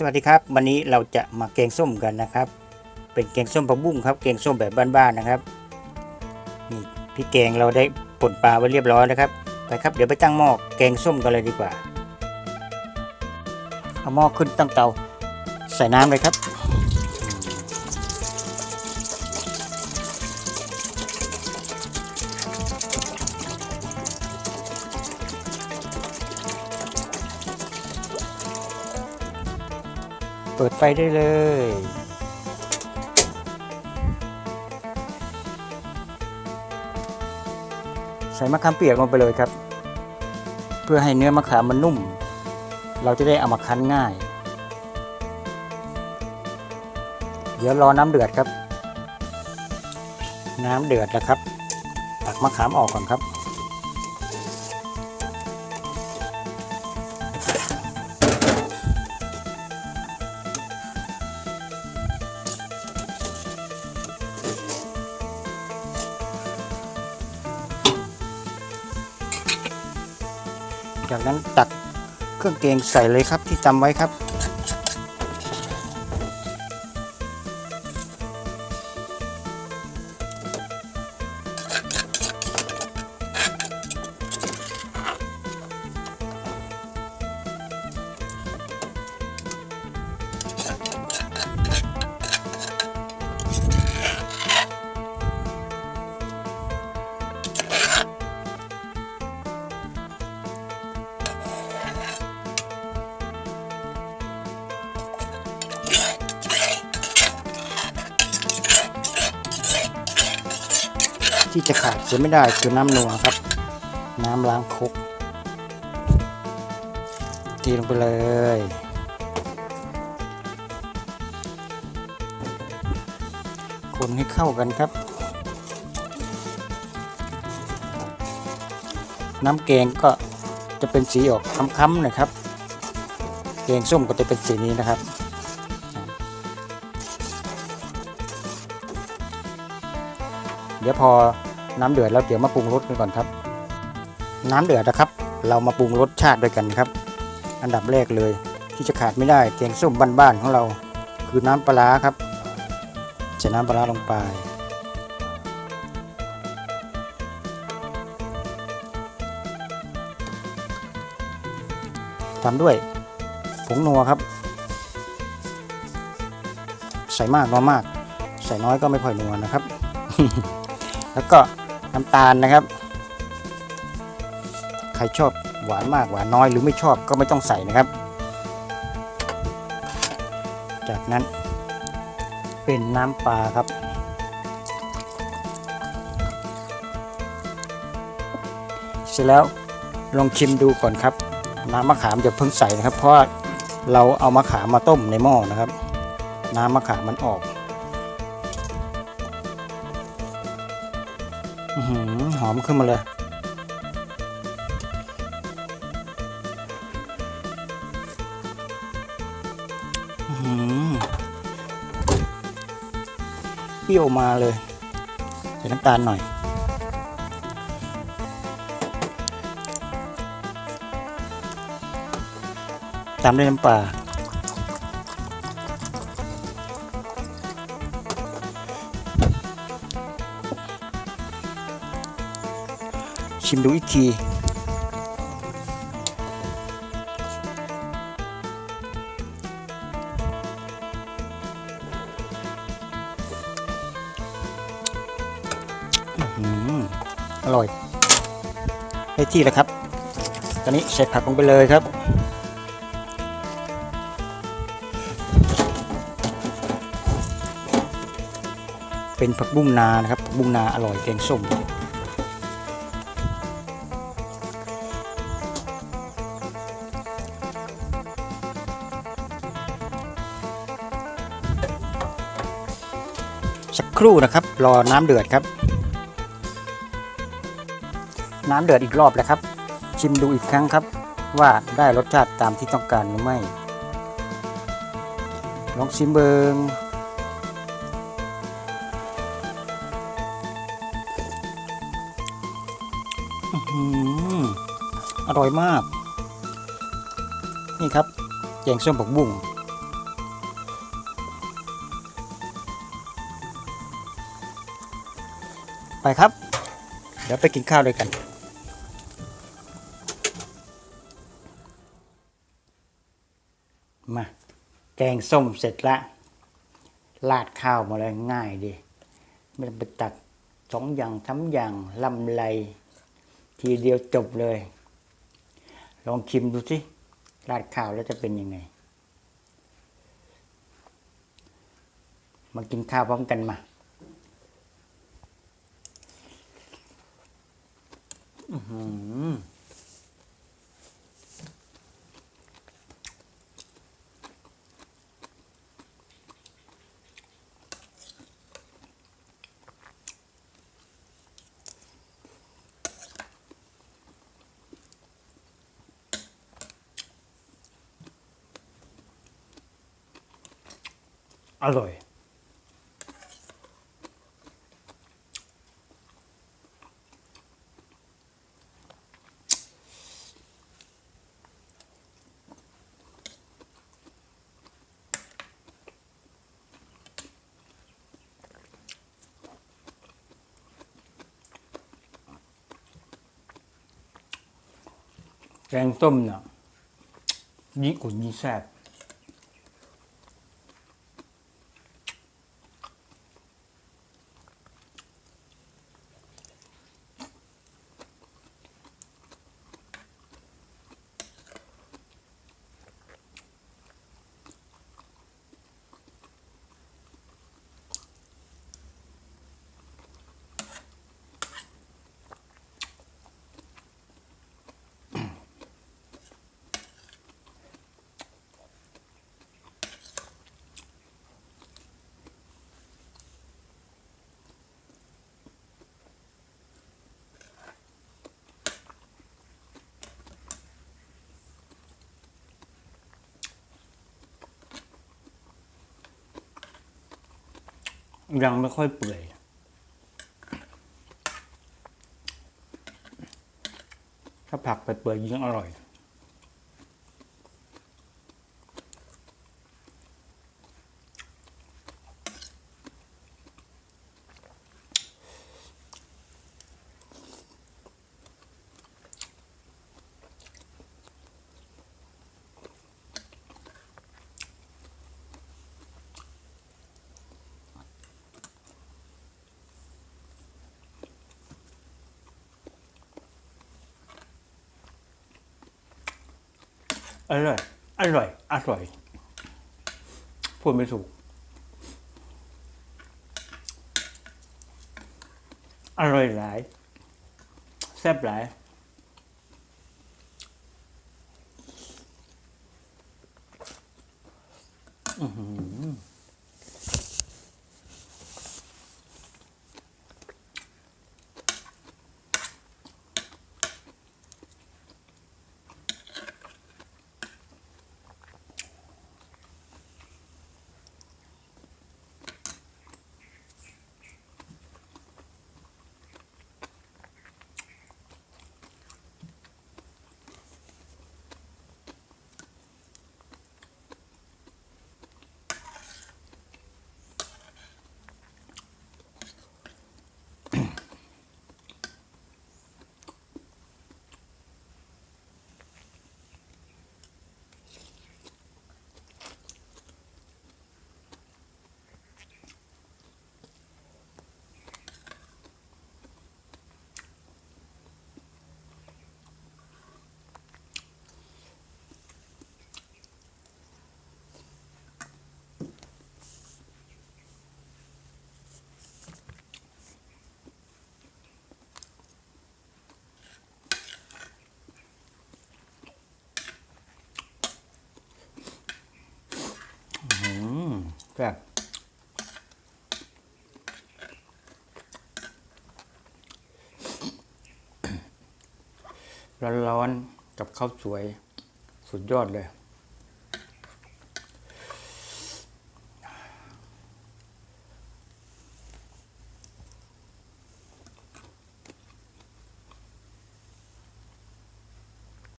สวัสดีครับ วันนี้เราจะมาแกงส้มกันนะครับ เป็นแกงส้มผักบุ้งครับแกงส้มแบบบ้านๆนะครับนี่พี่แกงเราได้ป่นปลาไว้เรียบร้อยนะครับไปครับเดี๋ยวไปตั้งหม้อแกงส้มกันเลยดีกว่าเอาหม้อขึ้นตั้งเตา ใส่น้ำเลยครับ เปิดไฟได้เลย ใส่มะขามเปียกลงไปเลยครับ เพื่อให้เนื้อมะขามมันนุ่ม เราจะได้เอามาคั้นง่าย เดี๋ยวรอน้ำเดือดครับ น้ำเดือดแล้วครับ ตักมะขามออกก่อนครับ นั้นตักเครื่องเกงใส่เลยครับที่จำไว้ครับ ที่จะขาดเสียไม่ได้คือน้ำนัวครับ น้ำล้างครกตีลงไปเลย คนให้เข้ากันครับ น้ำแกงก็จะเป็นสีออกค้ำๆนะครับ แกงส้มก็จะเป็นสีนี้นะครับ ดี๋ยวพอน้ำเดือดแล้วเดี๋ยวมาปรุงรสกันก่อนครับ น้ำเดือดนะครับ เรามาปรุงรสชาติด้วยกันครับ อันดับแรกเลยที่จะขาดไม่ได้แกงส้มบ้านๆของเรา คือน้ำปลาครับใส่น้ำปลาร้าลงไป ตามด้วยผงนัวครับ ใส่มากน้อยมาก ใส่น้อยก็ไม่ค่อยนัวนะครับ แล้วก็น้ำตาลนะครับ ใครชอบหวานมากหวานน้อยหรือไม่ชอบก็ไม่ต้องใส่นะครับ จากนั้นเป็นน้ำปลาครับ เสร็จแล้วลองชิมดูก่อนครับ น้ำมะขามจะเพิ่งใส่นะครับ เพราะเราเอามะขามมาต้มในหม้อนะครับ น้ำมะขามมันออก หอมขึ้นมาเลยหือเปรี้ยวมาเลย ใส่น้ำตาลหน่อย ตามด้วยน้ำปลา ชิมดูอีกทีอื้อหืออร่อยได้ที่แล้วครับ ตอนนี้ใส่ผักลงไปเลยครับ เป็นผักบุ้งนานะครับผักบุ้งนาอร่อยแกงส้ม ครู่นะครับ รอน้ำเดือดครับ น้ำเดือดอีกรอบแล้วครับ ชิมดูอีกครั้งครับ ว่าได้รสชาติตามที่ต้องการหรือไม่ ลองชิมเบิงอื้อหืออร่อยมาก นี่ครับแกงส้มผักบุ้ง ไปครับ เดี๋ยวไปกินข้าวด้วยกันมาแกงส้มเสร็จละราดข้าวมาเลยง่ายดีไม่ต้องไปตักสองอย่างทำอย่างลำไรทีเดียวจบเลย ลองชิมดูสิราดข้าวแล้วจะเป็นยังไง มากินข้าวพร้อมกันมา อื้อหือ แกงต้มเนี่ยยิ่งอุ่นยิ่งแซ่บ ยังไม่ค่อยเปื่อย ถ้าผักไปเปื่อยยิ่งอร่อย อร่อย อร่อย อร่อย พูดไม่ถูก อร่อยหลาย แซ่บหลายอือหือม แซ่บร้อนๆกับข้าวสวย สุดยอดเลย